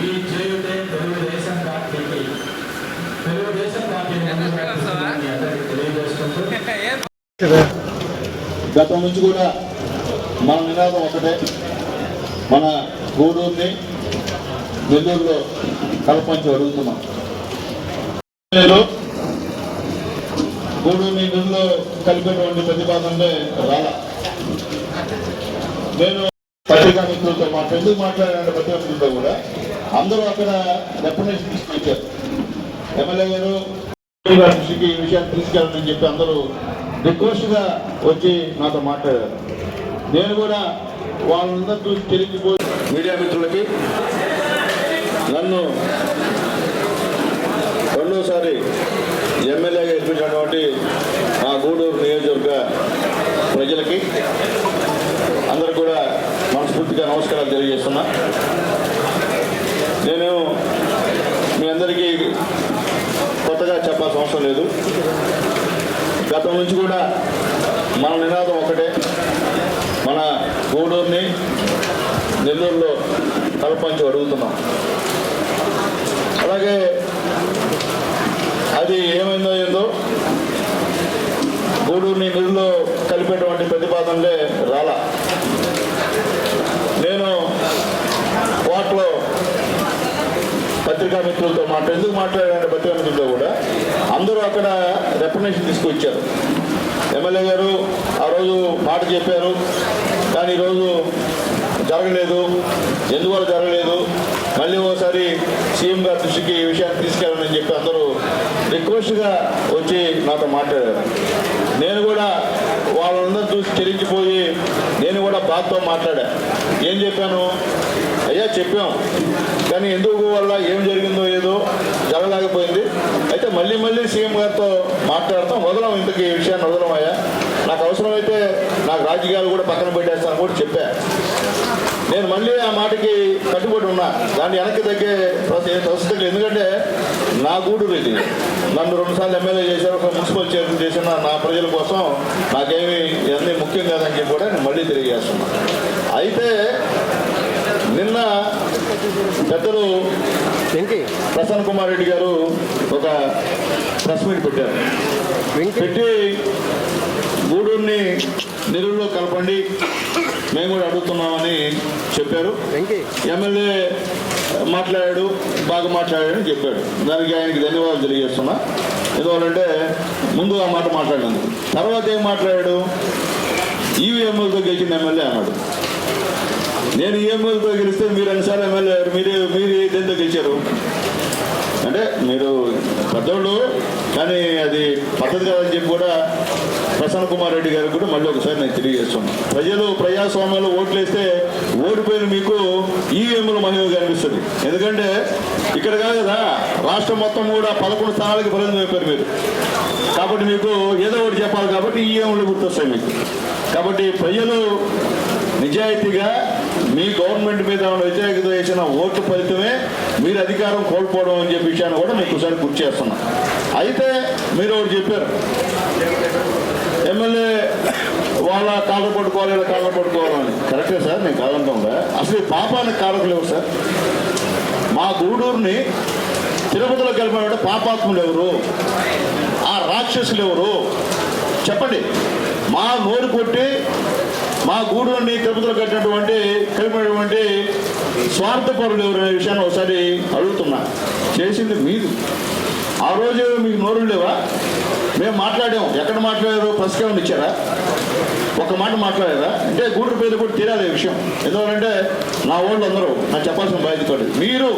ఈ చేయుటే తెలుగుదేశం పార్టీకి తెలుగుదేశం పార్టీ గతం నుంచి కూడా మన నినాదం ఒకటే. మన గూడూరుని నెల్లూరులో కలపంచి అడుగుతున్నాం. లేదు గూడూరుని నెల్లూరులో కలిపేటువంటి ప్రతిపాదనలే రాల. నేను పత్రికా మిత్రులతో మాట ఎందుకు మాట్లాడాలంటే పత్రికా మిత్రులతో కూడా అందరూ అక్కడ రెప్రజెంటేషన్ తీసుకొచ్చారు. ఎమ్మెల్యే గారు కృషికి ఈ విషయాన్ని తీసుకెళ్ళాలని చెప్పి అందరూ రిక్వెస్ట్గా వచ్చి నాతో మాట్లాడారు. నేను కూడా వాళ్ళందరూ చూసి తెలియకపోయి మీడియా మిత్రులకి నన్ను రెండోసారి ఎమ్మెల్యేగా ఎన్నికైనటువంటి మా గూడూరు నియోజకవర్గ ప్రజలకి అందరూ కూడా మనస్ఫూర్తిగా నమస్కారాలు తెలియజేస్తున్నా నేను మీ అందరికీ కొత్తగా చెప్పాల్సిన అవసరం లేదు. గతం నుంచి కూడా మన నినాదం ఒకటే మన గూడూరుని నెల్లూరులో కలపంచి అడుగుతున్నాం. అలాగే అది ఏమైందో ఏందో గూడూరుని నిధుల్లో కలిపేటువంటి ప్రతిపాదనలే రాలా. నేను వాటిలో పత్రికా మిత్రులతో మాట ఎందుకు మాట్లాడారంటే పత్రికా మిత్రులతో కూడా అందరూ అక్కడ రెప్రజెంటేషన్ తీసుకొచ్చారు. ఎమ్మెల్యే గారు ఆ రోజు మాట చెప్పారు కానీ ఈరోజు జరగలేదు ఎందువల్ల జరగలేదు మళ్ళీ ఓసారి సీఎం గారి దృష్టికి ఈ విషయాన్ని తీసుకెళ్ళాలని చెప్పి అందరూ రిక్వెస్ట్గా వచ్చి నాతో మాట్లాడారు. నేను కూడా వాళ్ళందరూ చూసి చెల్లించిపోయి నేను కూడా బాధతో మాట్లాడా. ఏం చెప్పాను? అయ్యా చెప్పాం. కానీ ఎందుకు వల్ల ఏం జరిగిందో ఏదో జరగలేకపోయింది. అయితే మళ్ళీ మళ్ళీ సీఎం గారితో మాట్లాడతాం. వదలం ఇంతకీ ఈ విషయాన్ని వదలం అయ్యా నాకు అవసరమైతే నాకు రాజకీయాలు కూడా పక్కన పెట్టేస్తాను కూడా చెప్పా. నేను మళ్ళీ ఆ మాటకి కట్టుబడి ఉన్నా. దాన్ని వెనక్కి తగ్గే ప్రస్తుతం ఎందుకంటే నా గూడూరు ఇది. నన్ను రెండుసార్లు ఎమ్మెల్యే చేశారు. ఒక మున్సిపల్ చైర్మన్ చేసిన నా ప్రజల కోసం నాకేమి ఇవన్నీ ముఖ్యం కాదని చెప్పి కూడా నేను మళ్ళీ తెలియజేస్తున్నా. అయితే నిన్న పెద్దలు ప్రసన్న కుమార్ రెడ్డి గారు ఒక ప్రెస్ మీట్ పెట్టారు. పెట్టి గూడూరుని నిరుల్లో కలపండి మేము కూడా అడుగుతున్నామని చెప్పారు. ఎమ్మెల్యే మాట్లాడాడు బాగా మాట్లాడాడు అని చెప్పాడు. దానికి ఆయనకి ధన్యవాదాలు తెలియజేస్తున్నా. ఎందువల్లంటే ముందు ఆ మాట మాట్లాడినందుకు. తర్వాత ఏం మాట్లాడాడు? ఈవీఎంఎల్తో గెలిచిన ఎమ్మెల్యే అన్నాడు. నేను ఈఎంఎల్తో గెలిస్తే మీరు ఎన్నిసార్లు ఎమ్మెల్యే మీరే మీరు మీరు దేంతో గెలిచారు? అంటే మీరు పెద్దోళ్ళు కానీ అది పద్ధతి కాదని చెప్పి కూడా ప్రసన్న కుమార్ రెడ్డి గారికి కూడా మళ్ళీ ఒకసారి నేను తెలియజేస్తున్నాను ప్రజలు ప్రజాస్వామ్యంలో ఓట్లేస్తే ఓడిపోయిన మీకు ఈవీఎంల మహిమ కనిపిస్తుంది. ఎందుకంటే ఇక్కడ కాదు కదా రాష్ట్రం మొత్తం కూడా పదకొండు స్థానాలకి పరిమితం అయిపోయారు మీరు. కాబట్టి మీకు ఏదో ఒకటి చెప్పాలి కాబట్టి ఈవీఎంలు గుర్తొస్తాయి మీకు. కాబట్టి ప్రజలు నిజాయితీగా మీ గవర్నమెంట్ మీద వ్యతిరేకత వేసిన ఓటు ఫలితమే మీరు అధికారం కోల్పోవడం అని చెప్పి విషయాన్ని కూడా మీకు ఒకసారి గుర్తు చేస్తున్నాం. అయితే మీరు ఒకటి చెప్పారు. ఎమ్మెల్యే వాళ్ళ కాళ్ళ పట్టుకోవాలి ఇలా కాళ్ళ పట్టుకోవాలని కరెక్టే సార్ నేను కాదంటాంగా అసలు ఈ పాపానికి కారకులు ఎవరు సార్? మా గూడూరుని తిరుపతిలో కలిపినట్టు పాపాత్ములు ఎవరు? ఆ రాక్షసులు ఎవరు? చెప్పండి. మా నోరు కొట్టి మా గూడూరుని తిరుపతిలో కట్టినటువంటి కలిపినటువంటి స్వార్థపరులు ఎవరు అనే విషయాన్ని ఒకసారి అడుగుతున్నా. చేసింది మీరు ఆ రోజు మీకు నోరు లేవా? మేము మాట్లాడాం ఎక్కడ మాట్లాడారు ప్రెస్ ఇచ్చారా ఒక మాట మాట్లాడారా? అంటే గూడూరు పేరు కూడా తీరాలి విషయం. ఎందుకంటే నా వాళ్ళు అందరూ నాకు చెప్పాల్సిన బాధ్యత మీరు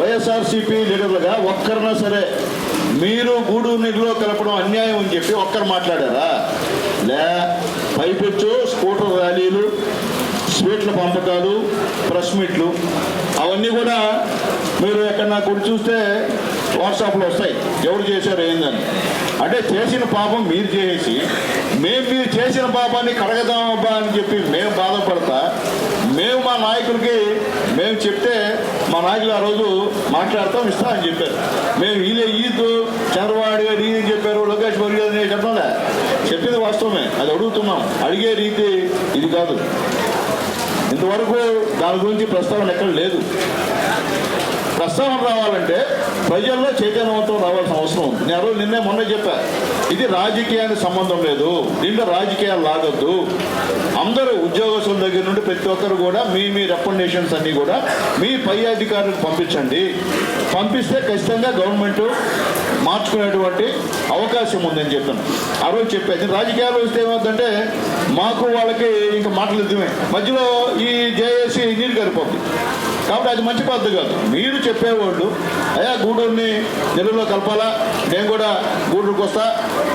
వైఎస్ఆర్సీపీ లీడర్లుగా ఒక్కరినా సరే మీరు గూడూరు నీటిలో కలపడం అన్యాయం అని చెప్పి ఒక్కరు మాట్లాడారా? లే పైపెచ్చు స్కూటర్ ర్యాలీలు స్వీట్ల పంపకాలు ప్రెస్ మీట్లు అవన్నీ కూడా మీరు ఎక్కడ కూడా చూస్తే వాట్సాప్లో వస్తాయి. ఎవరు చేశారు ఏందని. అంటే చేసిన పాపం మీరు చేసి మేము మీరు చేసిన పాపాన్ని కడగదామబ్బా అని చెప్పి మేము బాధపడతా మేము మా నాయకులకి మేము చెప్తే మా నాయకులు ఆ రోజు మాట్లాడతాం ఇస్తామని చెప్పారు. మేము వీళ్ళే ఈద్ చంద్రబాబు గారు ఈ చెప్పారు లోకేష్ బాబు గారు అని చెప్పింది వాస్తవమే. అది అడుగుతున్నాం. అడిగే రీతి ఇది కాదు. ఇంతవరకు దాని గురించి ప్రస్తావన ఎక్కడ లేదు. ప్రస్తావన రావాలంటే ప్రజల్లో చైతన్యవంతం రావాల్సిన అవసరం ఉంది. నేను రోజు నిన్నే మొన్న చెప్పా. ఇది రాజకీయానికి సంబంధం లేదు. దీంట్లో రాజకీయాలు లాగొద్దు. అందరూ ఉద్యోగస్తుల దగ్గర నుండి ప్రతి ఒక్కరు కూడా మీ మీ రెకమెండేషన్స్ అన్నీ కూడా మీ పై అధికారులకు పంపించండి. పంపిస్తే ఖచ్చితంగా గవర్నమెంట్ మార్చుకునేటువంటి అవకాశం ఉందని చెప్పాను. ఆ రోజు చెప్పేది రాజకీయాలు వస్తే ఏమవుతుందంటే మాకు వాళ్ళకి ఇంకా మాటలు యుద్ధమే మధ్యలో ఈ జేఏసీ నీరు గరిపోతుంది కాబట్టి అది మంచి పద్ధతి కాదు. మీరు చెప్పేవాళ్ళు అయ్యా గూడూరుని తెలుగులో కలపాలా? నేను కూడా గూడూరుకు వస్తా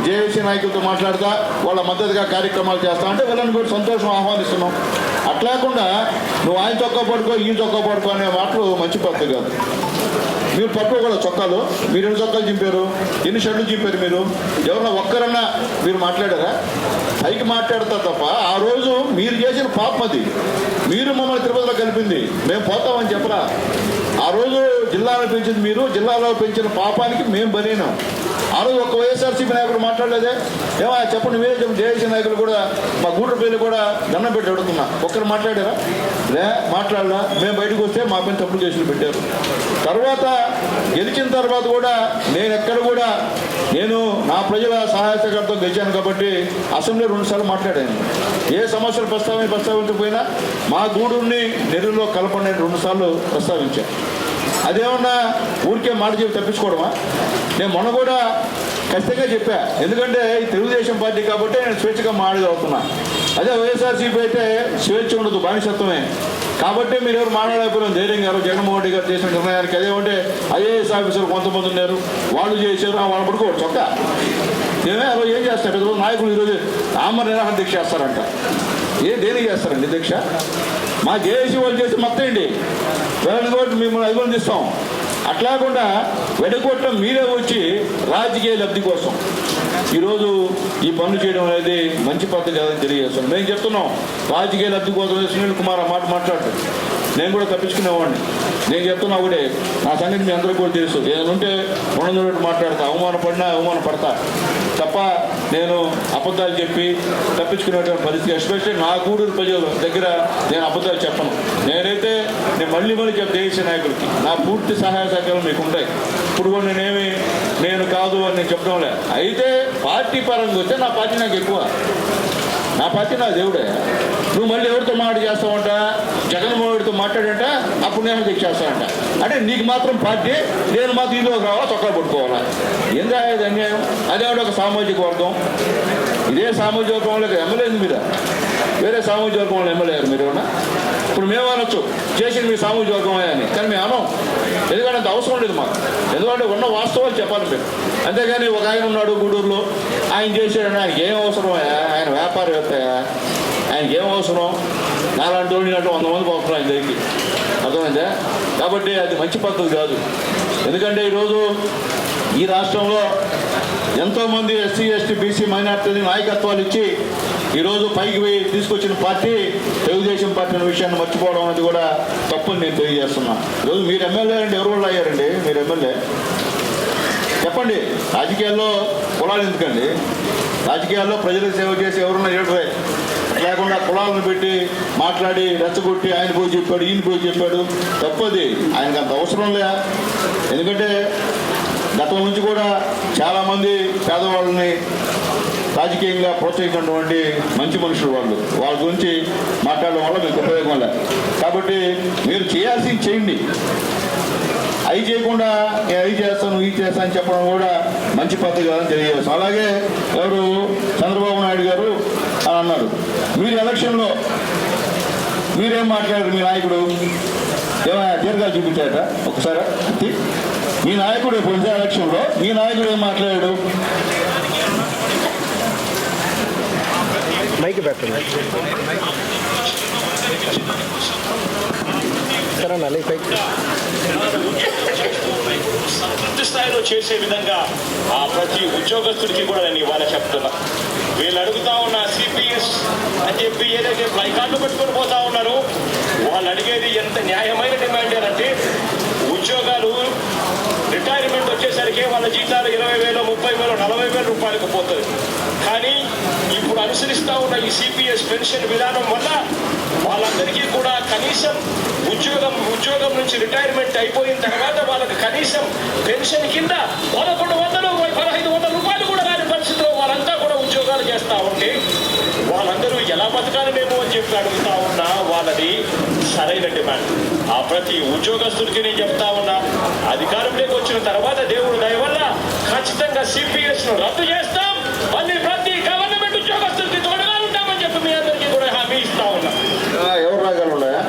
జేఏసీ నాయకులతో మాట్లాడతా వాళ్ళ మద్దతుగా కార్యక్రమాలు చేస్తా అంటే వీళ్ళని కూడా సంతోషం ఆహ్వానిస్తున్నాం. అట్లేకుండా నువ్వు ఆయన చొక్కా పడుకో ఈయన చొక్కా పడుకో అనే మాటలు మంచి పద్ధతి కాదు. మీరు పట్టుకోకూడదు చొక్కాలు. మీరు ఎన్ని చొక్కాలు చింపారు? ఎన్ని షర్ట్లు చింపారు మీరు? ఎవరన్నా ఒక్కరన్నా మీరు మాట్లాడారా? పైకి మాట్లాడతారు తప్ప ఆ రోజు మీరు చేసిన పాపం అది. మీరు మమ్మల్ని తిరుపతిలో కలిపింది. మేము పోతామని చెప్పరా? ఆ రోజు జిల్లాలో పెంచింది మీరు జిల్లాలో పెంచిన పాపానికి మేము బలీనాం ఆ రోజు ఒక వైఎస్ఆర్సీపీ నాయకుడు మాట్లాడలేదే. ఏమో చెప్పండి మీరే చెప్పండి జేఏసీ నాయకులు కూడా మా గూడూరు కూడా దండం పెట్టి అడుగుతున్నా. ఒక్కరు మాట్లాడారా? లే మాట్లాడలా. మేము బయటకు వస్తే మా పైన తప్పుడు కేసులు పెట్టారు. తర్వాత గెలిచిన తర్వాత కూడా నేను ఎక్కడ కూడా నేను నా ప్రజల సహాయ సహకారంతో గెలిచాను కాబట్టి అసెంబ్లీ రెండుసార్లు మాట్లాడాను. ఏ సమస్యలు ప్రస్తావన ప్రస్తావించకపోయినా మా గూడుని నెల్లూరులో కలపండి రెండుసార్లు ప్రస్తావించాను. అదేమన్నా ఊరికే మాట చెప్పి తప్పించుకోవడమా? నేను మొన్న కూడా ఖచ్చితంగా చెప్పా. ఎందుకంటే ఈ తెలుగుదేశం పార్టీ కాబట్టి నేను స్వేచ్ఛగా మాట్లాడగలుగుతున్నా అదే వైఎస్ఆర్సీపీ అయితే స్వేచ్ఛ ఉండదు బానిసత్వమే. కాబట్టి మీరు ఎవరు మాట్లాడకపోయినా ధైర్యం గారు జగన్మోహన్ రెడ్డి గారు చేసిన నిర్ణయానికి అదేమంటే ఐఏఎస్ ఆఫీసర్లు కొంతమంది ఉన్నారు. వాళ్ళు చేశారు వాళ్ళు పడుకోవచ్చు ఒక్క ఏమే ఆ రోజు ఏం చేస్తారు? ఈరోజు నాయకులు ఈరోజు ఆమర నిరాహార దీక్ష చేస్తారంట. ఏ దేనికి చేస్తారండి దీక్ష? మా జేఏసీ వాళ్ళు చేసి మొత్తం అండి వేలని కోట్లు మిమ్మల్ని అభినందిస్తాం. అట్లాకుండా వెడగొట్టడం మీరే వచ్చి రాజకీయ లబ్ధి కోసం. ఈరోజు ఈ పనులు చేయడం అనేది మంచి పద్ధతి కాదని తెలియజేస్తాను మేము చెప్తున్నాం రాజకీయ లబ్ధి కోసం సునీల్ కుమార్ ఆ మాట మాట్లాడు నేను కూడా తప్పించుకునేవాడిని. నేను చెప్తున్నా ఒకటే నా సంగతి మీ అందరూ కూడా తెలుసు. ఏదైనా ఉన్నట్టు మాట్లాడతా అవమానపడినా అవమానపడతా. తప్ప నేను అబద్ధాలు చెప్పి తప్పించుకునేటువంటి పరిస్థితి ఎస్పెషల్లీ నా గూడూరు ప్రజల దగ్గర నేను అబద్ధాలు చెప్పను. నేనైతే నేను మళ్ళీ మళ్ళీ చెప్ దేశ నాయకులకి. నా పూర్తి సహాయ సహకారం మీకు ఉంటాయి. ఇప్పుడు నేనేమి నేను కాదు అని నేను చెప్పడంలే అయితే పార్టీ పరంగా వస్తే నా పార్టీ నాకు ఎక్కువ. నా పార్టీ నా దేవుడే. నువ్వు మళ్ళీ ఎవరితో మాట చేస్తావంట? జగన్మోహన్తో మాట్లాడంట? అప్పుడు నేను దీక్ష అంటే నీకు మాత్రం పార్టీ నేను మాత్రం ఇందులోకి రావాలా? చొక్కా పట్టుకోవాలా? ఏందా ఇది అన్యాయం? అదేవిడ ఒక సామాజిక వర్గం? ఇదే సామాజిక వర్గంలో ఎమ్మెల్యే మీద వేరే సామాజిక వర్గంలో ఎమ్మెల్యే మీరు ఏమన్నా? ఇప్పుడు మేము అనొచ్చు. చేసింది మీ సామాజిక వర్గం అని. కానీ మేము అనం ఎందుకంటే అంత అవసరం లేదు మాకు. ఎందుకంటే ఉన్న వాస్తవాలు చెప్పాలి మీరు. అంతేగాని ఒక ఆయన ఉన్నాడు గూడూరులో. ఆయన చేశాడు ఆయనకి ఏం అవసరం? ఆయన వ్యాపారవేత్త ఆయనకి ఏం అవసరం? నాలాంటి వాడిని అంటే వంద మంది అవసరం ఆయన దగ్గరికి. అర్థమైందా? కాబట్టి అది మంచి పద్ధతి కాదు. ఎందుకంటే ఈరోజు ఈ రాష్ట్రంలో ఎంతోమంది ఎస్సీ ఎస్టీ బీసీ మైనార్టీని నాయకత్వాలు ఇచ్చి ఈరోజు పైకి పోయి తీసుకొచ్చిన పార్టీ తెలుగుదేశం పార్టీ అనే విషయాన్ని మర్చిపోవడం అనేది కూడా తప్పని నేను తెలియజేస్తున్నాను ఈరోజు మీరు ఎమ్మెల్యే అంటే ఎవరు వాళ్ళు అయ్యారండి? మీరు ఎమ్మెల్యే? చెప్పండి. రాజకీయాల్లో కులాలు ఎందుకండి? రాజకీయాల్లో ప్రజలకు సేవ చేసి ఎవరున్నా ఏడురే లేకుండా కులాలను పెట్టి మాట్లాడి రెచ్చగొట్టి ఆయన పోయి చెప్పాడు ఈయన పోయి చెప్పాడు. తప్పది. ఆయనకు అంత అవసరం లే. ఎందుకంటే గతం నుంచి కూడా చాలామంది పేదవాళ్ళని రాజకీయంగా ప్రోత్సహించినటువంటి మంచి మనుషులు వాళ్ళు. వాళ్ళ గురించి మాట్లాడడం వల్ల మీకు ఉపయోగం లేదు కాబట్టి మీరు చేయాల్సింది చేయండి. అవి చేయకుండా నేను అవి చేస్తాను ఇది చేస్తాను అని చెప్పడం కూడా మంచి పద్ధతి కాదని తెలియజేస్తాను. అలాగే ఎవరు? చంద్రబాబు నాయుడు గారు అని అన్నారు. మీరు ఎలక్షన్లో మీరేం మాట్లాడారు మీ నాయకుడు? ఏమైనా దీర్ఘాలు చూపించారట ఒకసారి? మీ నాయకుడు పోయిన ఎలక్షన్లో మీ నాయకుడు ఏం మాట్లాడాడు? మైక్ పెట్టండి. సరే అన్న లైక్ పైకి పూర్తి స్థాయిలో చేసే విధంగా ఆ ప్రతి ఉద్యోగస్తుడికి కూడా నేను ఇవాళ చెప్తున్నా. వీళ్ళు అడుగుతా ఉన్న సిపిఎస్ అని చెప్పి ఏదైతే ప్లైకార్డులు పెట్టుకొని పోతా ఉన్నారు వాళ్ళు అడిగేది ఎంత న్యాయమైన డిమాండ్ అంటే ఉద్యోగాలు రిటైర్మెంట్ వచ్చేసరికి వాళ్ళ జీతాలు ఇరవై వేలు ముప్పై వేలు నలభై వేల రూపాయలకు పోతుంది కానీ ఇప్పుడు అనుసరిస్తూ ఉన్న ఈ సిపిఎస్ పెన్షన్ విధానం వల్ల వాళ్ళందరికీ కూడా కనీసం ఉద్యోగం ఉద్యోగం నుంచి రిటైర్మెంట్ అయిపోయిన తర్వాత వాళ్ళకి కనీసం పెన్షన్ కింద పదకొండు వందలు పదహైదు వందల రూపాయలు కూడా రాని పరిస్థితిలో వాళ్ళంతా కూడా ఉద్యోగాలు చేస్తూ ఉంటే వాళ్ళందరూ ఎలా బతకాలి మేము అని చెప్పి అడుగుతా ఉన్నా వాళ్ళది సరైన డిమాండ్. ఆ ప్రతి ఉద్యోగస్తుడికి నేను చెప్తా ఉన్నా అధికారంలోకి వచ్చిన తర్వాత దేవుడు దయవల్ల ఖచ్చితంగా సిపిఎస్ను రద్దు చేస్తా మళ్ళీ ప్రతి గవర్నమెంట్ ఉద్యోగస్తుడికి తోడుగా ఉంటామని చెప్పి మీ అందరికీ కూడా హామీ ఇస్తా ఉన్నా ఆ, ఎవరు రాగాలు ఉన్నాయా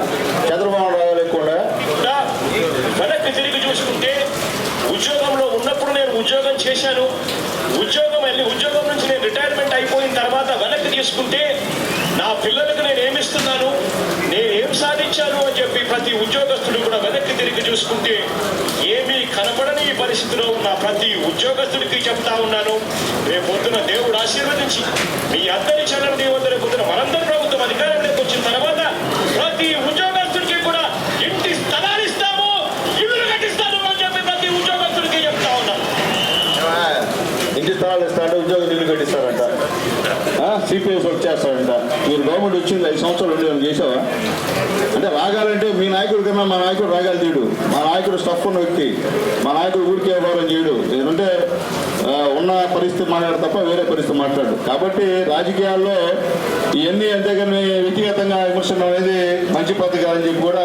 చంద్రబాబు రాగాలు ఎక్కువ ఉన్నాయా కూడా వెనక్కి తిరిగి చూసుకుంటే ఉద్యోగంలో ఉన్నప్పుడు నేను ఉద్యోగం చేశాను ఉద్యోగం వెళ్ళి ఉద్యోగం నుంచి నేను రిటైర్మెంట్ అయిపోయిన తర్వాత వెనక్కి తీసుకుంటే నా పిల్లలకు నేను ఏమిస్తున్నాను నేను ఏం సాధించాను అని చెప్పి ప్రతి ఉద్యోగస్తుడు కూడా వెనక్కి తిరిగి చూసుకుంటే ఏమీ కనపడని ఈ పరిస్థితిలో ఉన్న ప్రతి ఉద్యోగస్తుడికి చెప్తా ఉన్నాను. రేపు దేవుడు ఆశీర్వదించి మీ అందరి చలని దేవుందరి పొద్దున మనందరి ప్రభుత్వం అధికారంలోకి వచ్చిన తర్వాత ప్రతి ఉద్యోగస్తుడికి కూడా ఇంటి స్థలాలు ఇస్తాము ఇల్లు కట్టిస్తాను అని చెప్పి ప్రతి ఉద్యోగస్తుడికి చెప్తా ఉన్నాను ఆ, ఇంటి స్థలాలు ఇస్తారంట ఉద్యోగం నిధులు కట్టిస్తారంట సిపిఎస్ వర్క్ చేస్తారంట మీరు వచ్చింది ఐదు సంవత్సరాలు ఉండి ఏమైనా చేసావా? అంటే రాగాలంటే మీ నాయకుడి కన్నా మా నాయకుడు రాగాలు తీయడు. మా నాయకుడు స్టఫ్ ఉన్న వ్యక్తి. మా నాయకుడు ఊరికే వ్యవహారం చేయడు. ఏంటంటే ఉన్న పరిస్థితి మాట్లాడు తప్ప వేరే పరిస్థితి మాట్లాడు. కాబట్టి రాజకీయాల్లో ఇవన్నీ అంతేగాని వ్యక్తిగతంగా విమర్శనం అనేది మంచి పద్ధతి కాదని చెప్పి కూడా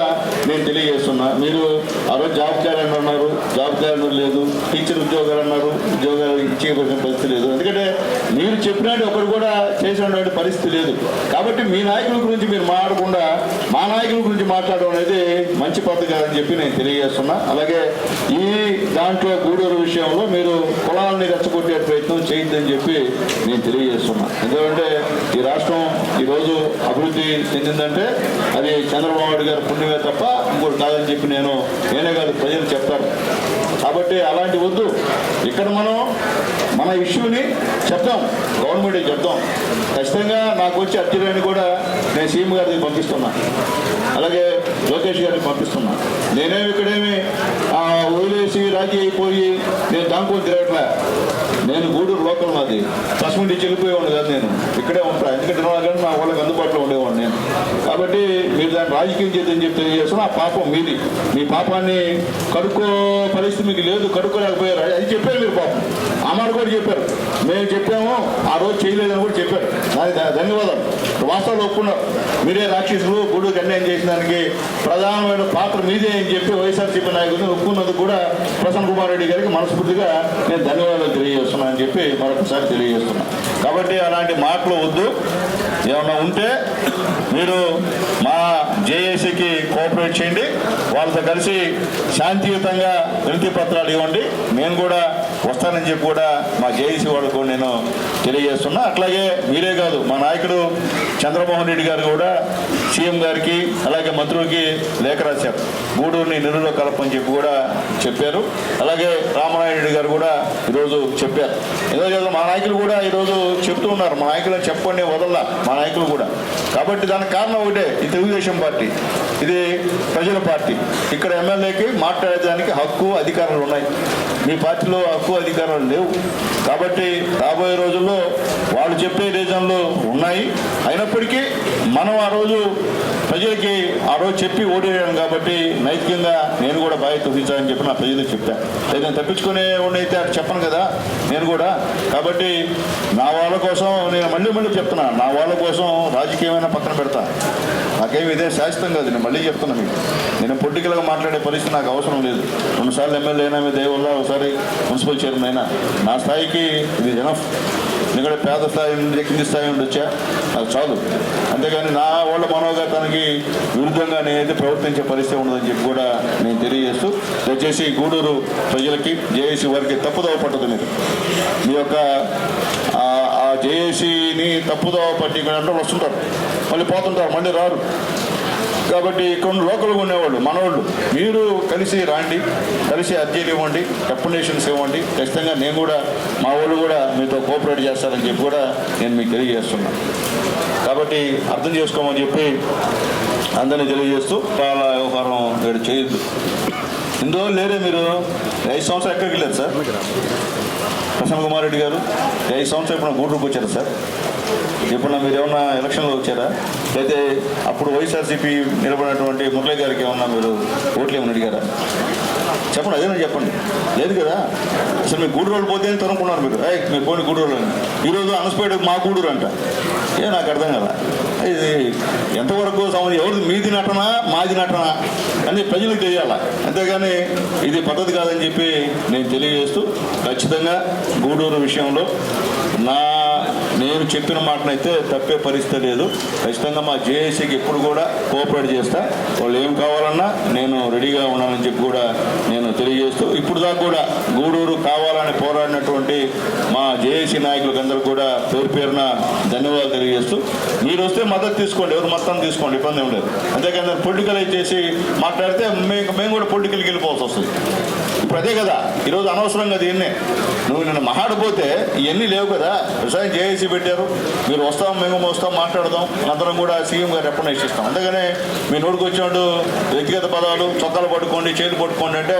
నేను తెలియజేస్తున్నా. మీరు ఆ రోజు జాబ్ క్యాలెండర్ అన్నారు జాబ్ క్యాలెండర్ లేదు టీచర్ ఉద్యోగాలు అన్నారు ఉద్యోగాలు ఇచ్చే పరిస్థితి లేదు. ఎందుకంటే మీరు చెప్పినట్టు ఒకరు కూడా చేసినటువంటి పరిస్థితి లేదు. కాబట్టి మీ నాయకుల గురించి మీరు మాట్లాడకుండా మా నాయకుల గురించి మాట్లాడడం అనేది మంచి పద్ధతి కాదని చెప్పి నేను తెలియజేస్తున్నా. అలాగే ఈ దాంట్లో గూడూరు విషయంలో మీరు కులాలని రెచ్చగొట్టే ప్రయత్నం చేయొద్దని చెప్పి నేను తెలియజేస్తున్నా. ఎందుకంటే ఈ రాష్ట్రం ఈరోజు అభివృద్ధి చెందిందంటే అది చంద్రబాబు నాయుడు గారి పుణ్యమే తప్ప ఇంకోటి కాదని చెప్పి నేను నేనే కాదు ప్రజలు చెప్తాను కాబట్టి అలాంటి వద్దు. ఇక్కడ మనం మన ఇష్యూని చెప్తాం. గవర్నమెంట్కి చెప్తాం. ఖచ్చితంగా నాకు వచ్చి అర్జీలని కూడా నేను సీఎం గారికి పంపిస్తున్నాను అలాగే లోకేష్ గారిని పంపిస్తున్నా. నేనేమి ఇక్కడేమి వదిలేసి రాజీ అయిపోయి నేను దానికొని తిరగట్లే. నేను గూడూరు లోకల్ మాది. పసుపు నుంచి వెళ్ళిపోయేవాడు కాదు నేను. ఇక్కడే ఉంటా. ఎందుకంటే కానీ నా వాళ్ళకి అందుబాటులో ఉండేవాడు నేను. కాబట్టి మీరు దాన్ని రాజకీయం చేద్దని చెప్పి తెలియజేస్తున్నా. ఆ పాపం మీది. మీ పాపాన్ని కడుక్కో పరిస్థితి మీకు లేదు. కడుక్కోలేకపోయారు. అది చెప్పారు మీరు పాపం. ఆ కూడా చెప్పారు. మేము చెప్పాము ఆ రోజు చేయలేదని కూడా చెప్పారు. దానికి ధన్యవాదాలు. వాస్తవాలు ఒప్పుకున్నారు మీరే రాక్షసులు గుడు గన్యాయం చేసిన దానికి ప్రధానమైన పాత్ర మీదే అని చెప్పి వైఎస్ఆర్సీపీ నాయకుడిని ఒప్పుకున్నందుకు కూడా ప్రసన్న కుమార్ రెడ్డి గారికి మనస్ఫూర్తిగా నేను ధన్యవాదాలు తెలియజేస్తున్నానని చెప్పి మరొకసారి తెలియజేస్తున్నాను. కాబట్టి అలాంటి మాటలు వద్దు. ఏమన్నా ఉంటే మీరు మా జేఏసీకి కోఆపరేట్ చేయండి. వాళ్ళతో కలిసి శాంతియుతంగా వినతి పత్రాలు ఇవ్వండి. నేను కూడా వస్తానని చెప్పి కూడా మా జేఏసీ వాళ్ళకు నేను తెలియజేస్తున్నా. అట్లాగే మీరే కాదు మా నాయకుడు చంద్రమోహన్ రెడ్డి గారు కూడా సీఎం గారికి అలాగే మంత్రులకి లేఖ రాశారు. గూడూరుని నిరులో కలపని చెప్పి కూడా చెప్పారు. అలాగే రామనాయుడు గారు కూడా ఈరోజు చెప్పారు. ఎందుకంటే మా నాయకులు కూడా ఈరోజు చెప్తూ ఉన్నారు. మా నాయకులు చెప్పండి వదల మా నాయకులు కూడా. కాబట్టి దానికి కారణం ఒకటే ఈ తెలుగుదేశం పార్టీ. ఇది ప్రజల పార్టీ. ఇక్కడ ఎమ్మెల్యేకి మాట్లాడేదానికి హక్కు అధికారాలు ఉన్నాయి. మీ పార్టీలో హక్కు అధికారాలు లేవు. కాబట్టి రాబోయే రోజుల్లో వాళ్ళు చెప్పే రీజన్లు ఉన్నాయి. అయినప్పటికీ మనం ఆ రోజు ప్రజలకి ఆ రోజు చెప్పి ఓడేయాను కాబట్టి నైతికంగా నేను కూడా బాధ్యత వహించాలని చెప్పి నా ప్రజలకు చెప్పాను నేను తప్పించుకునే అయితే అటు చెప్పను కదా నేను కూడా. కాబట్టి నా వాళ్ళ కోసం నేను మళ్ళీ మళ్ళీ చెప్తున్నా నా వాళ్ళ కోసం రాజకీయమైన పక్కన పెడతా. నాకేమి ఇదే శాశ్వతం కాదు నేను మళ్ళీ చెప్తున్నా మీకు. నేను పొలిటికల్గా మాట్లాడే పరిస్థితి నాకు అవసరం లేదు. రెండుసార్లు ఎమ్మెల్యే అయినా మీ దేవుళ్ళ ఒకసారి మున్సిపల్ చైర్మన్ అయినా. నా స్థాయికి ఇది ఎనఫ్ ఎందుకంటే పేద స్థాయి నుండి కింది స్థాయి నుండి వచ్చా? నాకు చాలు. అంతేగాని నా వాళ్ళ మనోగతానికి విరుద్ధంగా నేనైతే ప్రవర్తించే పరిస్థితి ఉండదని చెప్పి కూడా నేను తెలియజేస్తూ దయచేసి గూడూరు ప్రజలకి జేఏసీ వారికి తప్పుదోవ పట్టదు మీరు. మీ యొక్క ఆ- జేఏసీని తప్పుదోవ పట్టి ఇక్కడ అంటే వస్తుంటారు. మళ్ళీ పోతుంటారు మళ్ళీ రారు. కాబట్టి కొన్ని లోకల్గా ఉండేవాళ్ళు మనవాళ్ళు మీరు కలిసి రాండి కలిసి అర్జీలు ఇవ్వండి రెప్యుటేషన్స్ ఇవ్వండి. ఖచ్చితంగా నేను కూడా మా వాళ్ళు కూడా మీతో కోఆపరేట్ చేస్తారని చెప్పి కూడా నేను మీకు తెలియజేస్తున్నాను కాబట్టి అర్థం చేసుకోమని చెప్పి అందరినీ తెలియజేస్తూ చాలా వ్యవహారం ఇక్కడ చేయొద్దు. ఇన్ని రోజులు లేరే మీరు? ఐదు సంవత్సరాలు ఎక్కడికి లేదు సార్? ప్రసన్న కుమార్ రెడ్డి గారు ఐదు సంవత్సరాలు ఇప్పుడు గూడూరుకు వచ్చారు సార్. ఇప్పుడు మీరు ఏమన్నా ఎలక్షన్లో వచ్చారా? అయితే అప్పుడు వైఎస్ఆర్సీపీ నిలబడినటువంటి మురళి గారికి ఏమన్నా మీరు ఓట్లు ఏమన్నా అడిగారా? చెప్పండి అదేనా చెప్పండి. లేదు కదా? అసలు మీ గూడూరు పోతే పోతే తరుముకున్నారు మీరు? ఏ మీరు పోనీ గూడూరు అని. ఈరోజు అనసపేట మా గూడూరు అంట. ఏ నాకు అర్థం కదా ఇది ఎంతవరకు సమయం ఎవరిది మీది నటన మాది నటన అని ప్రజలకు తెలియాలా. అంతేగాని ఇది పద్ధతి కాదని చెప్పి నేను తెలియజేస్తూ ఖచ్చితంగా గూడూరు విషయంలో నా నేను చెప్పిన మాటనైతే తప్పే పరిస్థితి లేదు. ఖచ్చితంగా మా జేఏసీకి ఎప్పుడు కూడా కోఆపరేట్ చేస్తా. వాళ్ళు ఏం కావాలన్నా నేను రెడీగా ఉన్నానని చెప్పి కూడా నేను తెలియజేస్తూ ఇప్పుడు దాకా కూడా గూడూరు కావాలని పోరాడినటువంటి మా జేఏసీ నాయకులకు అందరూ కూడా పేరు పేరున ధన్యవాదాలు తెలియజేస్తూ మీరు వస్తే మద్దతు తీసుకోండి ఎవరు మొత్తం తీసుకోండి ఇబ్బంది ఏం లేదు. అంతేకాదు పొలిటికల్ చేసి మాట్లాడితే మేము మేము కూడా పొలిటికల్కి వెళ్ళిపోవాల్సి వస్తుంది. ఇప్పుడు అదే కదా ఈరోజు అనవసరంగా దీన్నే. నువ్వు నిన్న మహాడిపోతే ఇవన్నీ లేవు కదా వ్యవసాయం జేఏసీ పెట్టారు. మీరు వస్తాం మేము వస్తాం మాట్లాడదాం అందరం కూడా సీఎం గారు ఎప్పుడు ఇచ్చిస్తాం అందుకనే మీ నోటికి వచ్చినట్టు వ్యక్తిగత పదాలు చొక్కాలు పట్టుకోండి చేతులు పట్టుకోండి అంటే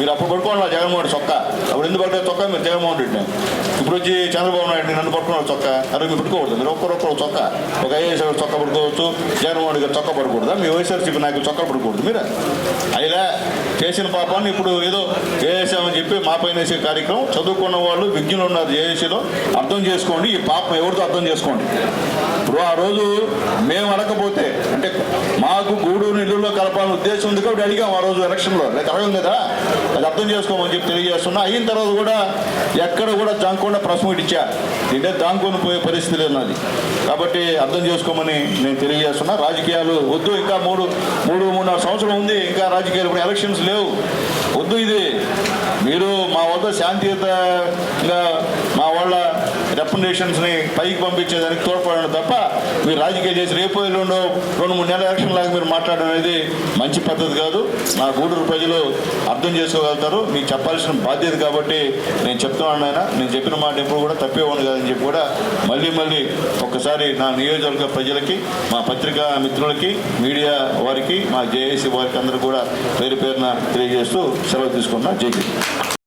మీరు అప్పుడు పట్టుకోండి జగన్మోహన్ రెడ్డి చొక్కా. అప్పుడు ఎందుకు పట్టే చొక్కా? మీరు జగన్మోహన్ రెడ్డి ఇప్పుడు వచ్చి చంద్రబాబు నాయుడు నన్ను పట్టుకున్నారు చొక్కా. అరే మీరు పట్టుకోకూడదు. మీరు ఒక్కరొక్కరు చొక్క. ఒక ఐఏఎస్ చొక్క పట్టుకోవచ్చు. జగన్మోహన్ రెడ్డి గారు చొక్కా పడకూడదా? మీ వైఎస్ఆర్సీపీ నాయకులు చొక్కా పడకూడదు. మీరు? అయినా చేసిన పాపాన్ని ఇప్పుడు ఏదో చేసామని చెప్పి మా పైన వేసే కార్యక్రమం చదువుకున్న వాళ్ళు విజ్ఞులు ఉన్నారు జేఏసీలో అర్థం చేసుకోండి. ఈ పాపం ఎవరితో అర్థం చేసుకోండి? ఇప్పుడు ఆ రోజు మేము అడగకపోతే అంటే మాకు గూడూరు నిధుల్లో కలపాలని ఉద్దేశం ఉంది కాబట్టి అడిగాం ఆ రోజు ఎలక్షన్లో. లేక అడగం కదా అది అర్థం చేసుకోమని చెప్పి తెలియజేస్తున్నా. అయిన తర్వాత కూడా ఎక్కడ కూడా దాంకుండా ప్రెస్ మీట్ ఇచ్చా. దీంట్లో దాంకొని పోయే పరిస్థితి లేదు నాది. కాబట్టి అర్థం చేసుకోమని నేను తెలియజేస్తున్నా. రాజకీయాలు వద్దు ఇంకా మూడు మూడు మూడున్నర సంవత్సరం ఉంది ఇంకా రాజకీయాలు ఇప్పుడు ఎలక్షన్స్ లేవు. వద్దు ఇది. మీరు మా వద్ద శాంతియుతంగా మా వాళ్ళ రికమెండేషన్స్ని పైకి పంపించేదానికి తోడ్పడండి తప్ప మీరు రాజకీయం చేసి రేపు ఎల్లుండో రెండు మూడు నెలల ఎలక్షన్ లాగా మీరు మాట్లాడడం అనేది మంచి పద్ధతి కాదు. నా గూడూరు ప్రజలు అర్థం చేసుకోగలుగుతారు. మీకు చెప్పాల్సిన బాధ్యత కాబట్టి నేను చెప్తున్నాను ఆయన నేను చెప్పిన మాట ఎప్పుడు కూడా తప్పే కాదని చెప్పి కూడా మళ్ళీ మళ్ళీ ఒక్కసారి నా నియోజకవర్గ ప్రజలకి మా పత్రికా మిత్రులకి మీడియా వారికి మా జేఏసీ వారికి అందరూ కూడా పేరు పేరున తెలియజేస్తూ సెలవు తీసుకున్నా. జై